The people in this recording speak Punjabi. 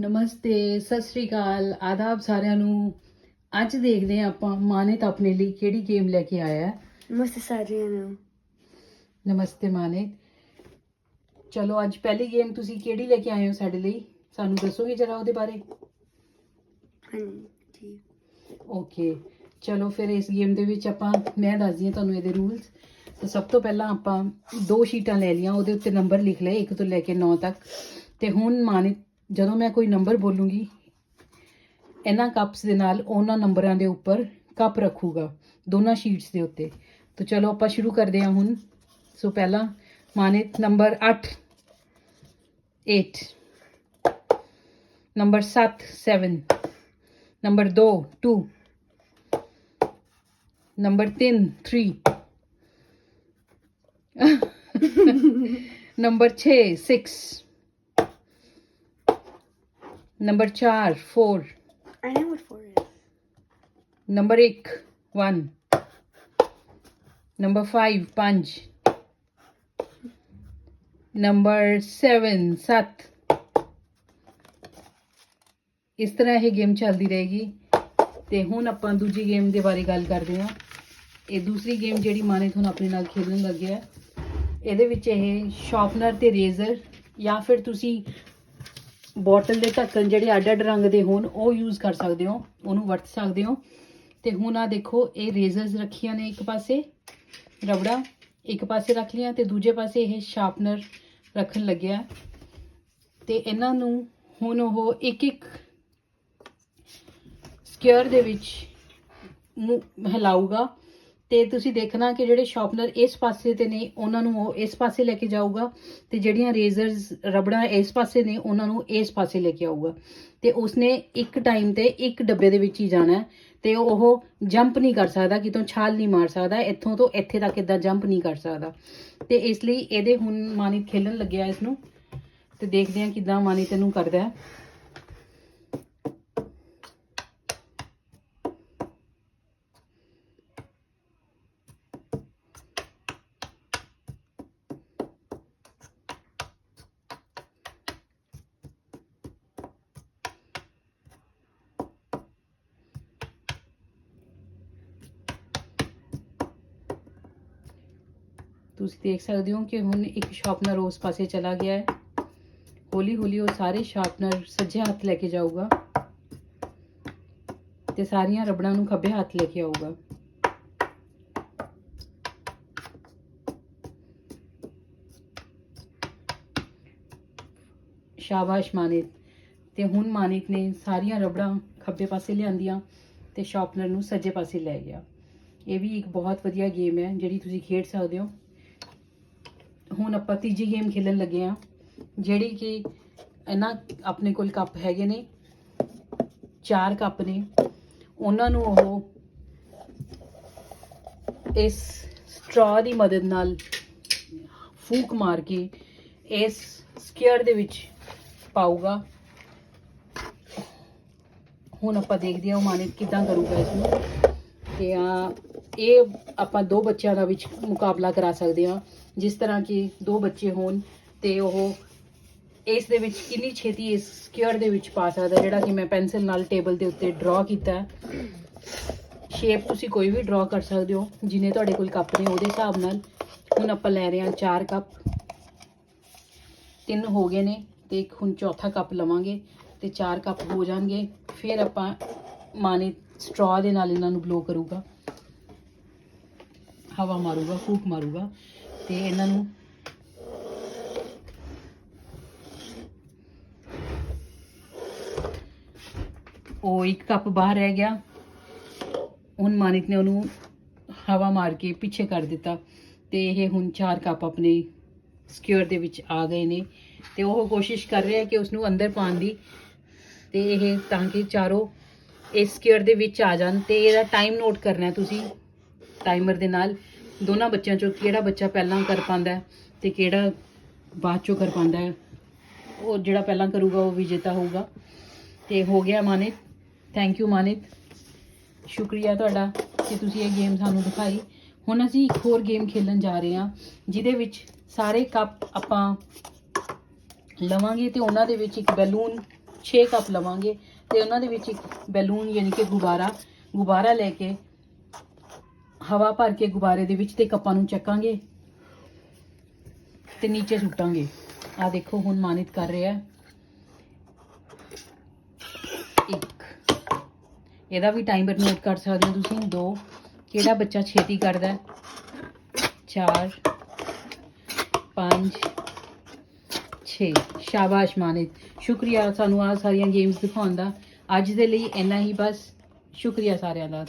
ਨਮਸਤੇ ਸਤਿ ਸ਼੍ਰੀ ਅਕਾਲ। ਆਦਾਬ ਸਾਰਿਆਂ ਨੂੰ। ਅੱਜ ਦੇਖਦੇ ਹਾਂ ਆਪਾਂ ਮਾਨਿਤ ਆਪਣੇ ਲਈ ਕਿਹੜੀ ਗੇਮ ਲੈ ਕੇ ਆਇਆ ਹੈ। ਨਮਸਤੇ ਸਾਰਿਆਂ ਨੂੰ। ਨਮਸਤੇ ਮਾਨਿਤ ਚਲੋ ਅੱਜ ਪਹਿਲੀ ਗੇਮ ਤੁਸੀਂ ਕਿਹੜੀ ਲੈ ਕੇ ਆਏ ਹੋ ਸਾਡੇ ਲਈ? ਸਾਨੂੰ ਦੱਸੋਗੇ ਜਰਾ ਉਹਦੇ ਬਾਰੇ? ਹਾਂਜੀ। ਓਕੇ ਚਲੋ ਫਿਰ ਇਸ ਗੇਮ ਦੇ ਵਿੱਚ ਆਪਾਂ ਮੈਂ ਦੱਸਦੀ ਹਾਂ ਤੁਹਾਨੂੰ ਇਹਦੇ ਰੂਲਸ ਤਾਂ ਸਭ ਤੋਂ ਪਹਿਲਾਂ ਆਪਾਂ ਦੋ ਸ਼ੀਟਾਂ ਲੈ ਲਈਆਂ ਉਹਦੇ ਉੱਤੇ ਨੰਬਰ ਲਿਖ ਲਏ 1 ਤੋਂ ਲੈ ਕੇ 9 ਤੱਕ। ਤੇ ਹੁਣ ਮਾਨਿਤ ਜਦੋਂ ਮੈਂ ਕੋਈ ਨੰਬਰ ਬੋਲੂੰਗੀ, ਇਹਨਾਂ ਕੱਪਸ ਦੇ ਨਾਲ ਉਹਨਾਂ ਨੰਬਰਾਂ ਦੇ ਉੱਪਰ ਕੱਪ ਰੱਖੂਗਾ, ਦੋਨਾਂ ਸ਼ੀਟਸ ਦੇ ਉੱਤੇ। ਤਾਂ ਚਲੋ ਆਪਾਂ ਸ਼ੁਰੂ ਕਰਦੇ ਹਾਂ ਹੁਣ। ਸੋ ਪਹਿਲਾਂ ਮਾਨਿਤ number 8 8 number 7 7 number 2 2 number 3 3 number 6 6 number 4 4 I know what four is. Number 1 1 number 5 5 number 7 7 ਇਸ ਤਰ੍ਹਾਂ ਇਹ ਗੇਮ ਚੱਲਦੀ ਰਹੇਗੀ ਤੇ ਹੁਣ ਆਪਾਂ ਦੂਜੀ ਗੇਮ ਦੇ ਬਾਰੇ ਗੱਲ ਕਰਦੇ ਹਾਂ ਇਹ ਦੂਸਰੀ ਗੇਮ ਜਿਹੜੀ ਮਾਨਿਤ ਹੁਣ ਆਪਣੇ ਨਾਲ ਖੇਡਣ ਲੱਗਿਆ। ਇਹਦੇ ਵਿੱਚ ਇਹ ਸ਼ਾਰਪਨਰ ਤੇ ਰੇਜ਼ਰ ਜਾਂ ਫਿਰ ਤੁਸੀਂ ਬੋਟਲ ਦੇ ਢੱਕਣ ਜਿਹੜੇ ਅੱਡ-ਅੱਡ ਰੰਗ ਦੇ ਹੋਣ, ਉਹ ਯੂਜ਼ ਕਰ ਸਕਦੇ ਹੋ, ਉਹਨੂੰ ਵਰਤ ਸਕਦੇ ਹੋ। ਤੇ ਹੁਣ ਆ ਦੇਖੋ, ਇਹ ਰੇਜ਼ਰਸ ਰੱਖੀਆਂ ਨੇ ਇੱਕ ਪਾਸੇ, ਰਬੜਾ ਇੱਕ ਪਾਸੇ ਰੱਖ ਲਿਆ ਤੇ ਦੂਜੇ ਪਾਸੇ ਇਹ ਸ਼ਾਰਪਨਰ ਰੱਖਣ ਲੱਗਿਆ। ਤੇ ਇਹਨਾਂ ਨੂੰ ਹੁਣ ਉਹ ਇੱਕ ਇੱਕ ਸਕੇਅਰ ਦੇ ਵਿੱਚ ਮੂੰਹ ਹਿਲਾਊਗਾ। ਤੇ ਤੁਸੀਂ ਦੇਖਣਾ ਕਿ ਜਿਹੜੇ ਸ਼ਾਰਪਨਰ ਇਸ ਪਾਸੇ ਤੇ ਨੇ, ਉਹਨਾਂ ਨੂੰ ਉਹ ਇਸ ਪਾਸੇ ਲੈ ਕੇ ਜਾਊਗਾ ਤੇ ਜਿਹੜੀਆਂ ਰੇਜ਼ਰਸ ਰਬੜਾਂ ਇਸ ਪਾਸੇ ਨੇ, ਉਹਨਾਂ ਨੂੰ ਇਸ ਪਾਸੇ ਲੈ ਕੇ ਆਊਗਾ। ਤੇ ਉਸਨੇ ਇੱਕ ਟਾਈਮ ਤੇ ਇੱਕ ਡੱਬੇ ਦੇ ਵਿੱਚ ਹੀ ਜਾਣਾ ਹੈ ਤੇ ਉਹ ਜੰਪ ਨਹੀਂ ਕਰ ਸਕਦਾ, ਕਿਤੋਂ ਛਾਲ ਨਹੀਂ ਮਾਰ ਸਕਦਾ, ਇੱਥੋਂ ਤੋਂ ਇੱਥੇ ਤੱਕ ਇਦਾਂ ਜੰਪ ਨਹੀਂ ਕਰ ਸਕਦਾ। ਤੇ ਇਸ ਲਈ ਇਹਦੇ ਹੁਣ ਮਾਨਿਤ ਖੇਲਣ ਲੱਗਿਆ ਇਸ ਨੂੰ ਤੇ ਦੇਖਦੇ ਹਾਂ ਕਿਦਾਂ ਮਾਨਿਤ ਇਹਨੂੰ ਕਰਦਾ ਹੈ। ਤੁਸੀਂ ਦੇਖ ਸਕਦੇ ਹੋ ਕਿ ਹੁਣ ਇੱਕ ਸ਼ਾਰਪਨਰ ਉਸ ਪਾਸੇ ਚਲਾ ਗਿਆ ਹੈ। ਹੌਲੀ ਹੌਲੀ ਉਹ ਸਾਰੇ ਸ਼ਾਰਪਨਰ ਸੱਜੇ ਹੱਥ ਲੈ ਕੇ ਜਾਊਗਾ ਤੇ ਸਾਰੀਆਂ ਰਬੜਾਂ ਨੂੰ ਖੱਬੇ ਹੱਥ ਲੈ ਕੇ ਆਊਗਾ। ਸ਼ਾਬਾਸ਼ ਮਾਨਿਤ ਤੇ ਹੁਣ ਮਾਨਿਤ ਨੇ ਸਾਰੀਆਂ ਰਬੜਾਂ ਖੱਬੇ ਪਾਸੇ ਲਿਆਂਦੀਆਂ ਤੇ ਸ਼ਾਰਪਨਰ ਨੂੰ ਸੱਜੇ ਪਾਸੇ ਲੈ ਗਿਆ। ਇਹ ਵੀ ਇੱਕ ਬਹੁਤ ਵਧੀਆ ਗੇਮ ਹੈ ਜਿਹੜੀ ਤੁਸੀਂ ਖੇਡ ਸਕਦੇ ਹੋ। ਹੁਣ ਆਪਾਂ ਤੀਜੀ ਗੇਮ ਖੇਲਣ ਲੱਗੇ ਆ ਜਿਹੜੀ ਕਿ ਇਹਨਾਂ ਆਪਣੇ ਕੋਲ ਕੱਪ ਹੈਗੇ ਨੇ, ਚਾਰ ਕੱਪ ਨੇ। ਉਹਨਾਂ ਨੂੰ ਉਹ ਇਸ ਸਟ੍ਰਾ ਦੀ ਮਦਦ ਨਾਲ ਫੂਕ ਮਾਰ ਕੇ ਇਸ ਸਕੇਅਰ ਦੇ ਵਿੱਚ ਪਾਊਗਾ। ਹੁਣ ਆਪਾਂ ਦੇਖਦੇ ਹਾਂ ਉਹ ਮਾਨਿਤ ਕਿਦਾਂ ਕਰੂਗਾ ਇਸ ਨੂੰ। ਤੇ ਆ ਇਹ ਆਪਾਂ ਦੋ ਬੱਚਿਆਂ ਦਾ ਵਿੱਚ ਮੁਕਾਬਲਾ ਕਰਾ ਸਕਦੇ ਹਾਂ। ਜਿਸ ਤਰ੍ਹਾਂ ਕਿ ਦੋ ਬੱਚੇ ਹੋਣ ਤੇ ਉਹ ਇਸ ਦੇ ਵਿੱਚ ਕਿੰਨੀ ਛੇਤੀ ਇਸ ਸਕੁਅਰ ਦੇ ਵਿੱਚ ਪਾ ਸਕਦਾ ਜਿਹੜਾ ਕਿ ਮੈਂ ਪੈਨਸਲ ਨਾਲ ਟੇਬਲ ਦੇ ਉੱਤੇ ਡਰਾ ਕੀਤਾ ਸ਼ੇਪ ਤੁਸੀਂ ਕੋਈ ਵੀ ਡਰਾ ਕਰ ਸਕਦੇ ਹੋ, ਜਿਨੇ ਤੁਹਾਡੇ ਕੋਲ ਕੱਪ ਨੇ ਉਹਦੇ ਹਿਸਾਬ ਨਾਲ। ਹੁਣ ਆਪਾਂ ਲੈ ਰਹੇ ਹਾਂ ਚਾਰ ਕੱਪ ਤਿੰਨ ਹੋ ਗਏ ਨੇ ਤੇ ਇੱਕ ਹੁਣ ਚੌਥਾ ਕੱਪ ਲਵਾਂਗੇ ਤੇ ਚਾਰ ਕੱਪ ਹੋ ਜਾਣਗੇ। ਫਿਰ ਆਪਾਂ ਮਾਨੇ ਸਟ੍ਰਾ ਦੇ ਨਾਲ ਇਹਨਾਂ ਨੂੰ ਬਲੋ ਕਰੂਗਾ। ਹਵਾ ਮਾਰੂਗਾ, ਫੂਕ ਮਾਰੂਗਾ, ਤੇ ਇਹਨਾਂ ਨੂੰ ਉਹ ਇੱਕ ਕੱਪ ਬਾਹਰ ਰਹਿ ਗਿਆ। ਹੁਣ ਮਾਨਿਕ ਨੇ ਉਹਨੂੰ ਹਵਾ ਮਾਰ ਕੇ ਪਿੱਛੇ ਕਰ ਦਿੱਤਾ ਤੇ ਇਹ ਹੁਣ ਚਾਰ ਕੱਪ ਆਪਣੇ ਸਕੁਅਰ ਦੇ ਵਿੱਚ ਆ ਗਏ ਨੇ ਤੇ ਉਹ ਕੋਸ਼ਿਸ਼ ਕਰ ਰਿਹਾ ਕਿ ਉਸ ਨੂੰ ਅੰਦਰ ਪਾਉਣ ਦੀ ਤੇ ਇਹ ਤਾਂ ਕਿ ਚਾਰੋਂ ਇਸ ਸਕੁਅਰ ਦੇ ਵਿੱਚ ਆ ਜਾਣ ਤੇ ਇਹਦਾ ਟਾਈਮ ਨੋਟ ਕਰਨਾ ਤੁਸੀਂ ਟਾਈਮਰ ਦੇ ਨਾਲ। ਦੋਨਾਂ ਬੱਚਿਆਂ ਚੋਂ ਕਿਹੜਾ ਬੱਚਾ ਪਹਿਲਾਂ ਕਰ ਪਾਉਂਦਾ ਹੈ ਤੇ ਕਿਹੜਾ ਬਾਅਦ ਚੋਂ ਕਰ ਪਾਉਂਦਾ ਉਹ ਜਿਹੜਾ ਪਹਿਲਾਂ ਕਰੂਗਾ ਉਹ ਵਿਜੇਤਾ ਹੋਊਗਾ। ਤੇ ਹੋ ਗਿਆ ਮਾਨਿਤ। Thank you ਮਾਨਿਤ। ਸ਼ੁਕਰੀਆ ਤੁਹਾਡਾ ਕਿ ਤੁਸੀਂ ਇਹ ਗੇਮ ਸਾਨੂੰ ਦਿਖਾਈ। ਹੁਣ ਅਸੀਂ ਇੱਕ ਹੋਰ ਗੇਮ ਖੇਲਣ ਜਾ ਰਹੇ ਹਾਂ, ਜਿਹਦੇ ਵਿੱਚ ਸਾਰੇ ਕੱਪ ਆਪਾਂ ਲਵਾਂਗੇ ਤੇ ਉਹਨਾਂ ਦੇ ਵਿੱਚ ਇੱਕ ਬੈਲੂਨ 6 ਕੱਪ ਲਵਾਂਗੇ ਤੇ ਉਹਨਾਂ ਦੇ ਵਿੱਚ ਇੱਕ ਬੈਲੂਨ ਯਾਨੀ ਕਿ ਗੁਬਾਰਾ ਗੁਬਾਰਾ ਲੈ ਕੇ ਹਵਾ ਭਰ ਕੇ ਗੁਬਾਰੇ ਦੇ ਵਿੱਚ ਤੇ ਕੱਪਾਂ ਨੂੰ ਚੱਕਾਂਗੇ ਤੇ ਨੀਚੇ ਸੁੱਟਾਂਗੇ। ਆ ਦੇਖੋ, ਹੁਣ ਮਾਨਿਤ ਕਰ ਰਿਹਾ। ਇੱਕ। ਇਹਦਾ ਵੀ ਟਾਈਮਰ ਨੋਟ ਕਰ ਸਕਦੇ ਹੋ ਤੁਸੀਂ। ਦੋ। ਕਿਹੜਾ ਬੱਚਾ ਛੇਤੀ ਕਰਦਾ ਹੈ? ਚਾਰ। ਪੰਜ। 6 ਸ਼ਾਬਾਸ਼, ਮਾਨਿਤ। ਸ਼ੁਕਰੀਆ ਸਾਨੂੰ ਆ ਸਾਰੀਆਂ ਗੇਮਸ ਦਿਖਾਉਣ ਦਾ। ਅੱਜ ਦੇ ਲਈ ਇੰਨਾ ਹੀ ਬਸ। ਸ਼ੁਕਰੀਆ ਸਾਰਿਆਂ ਦਾ।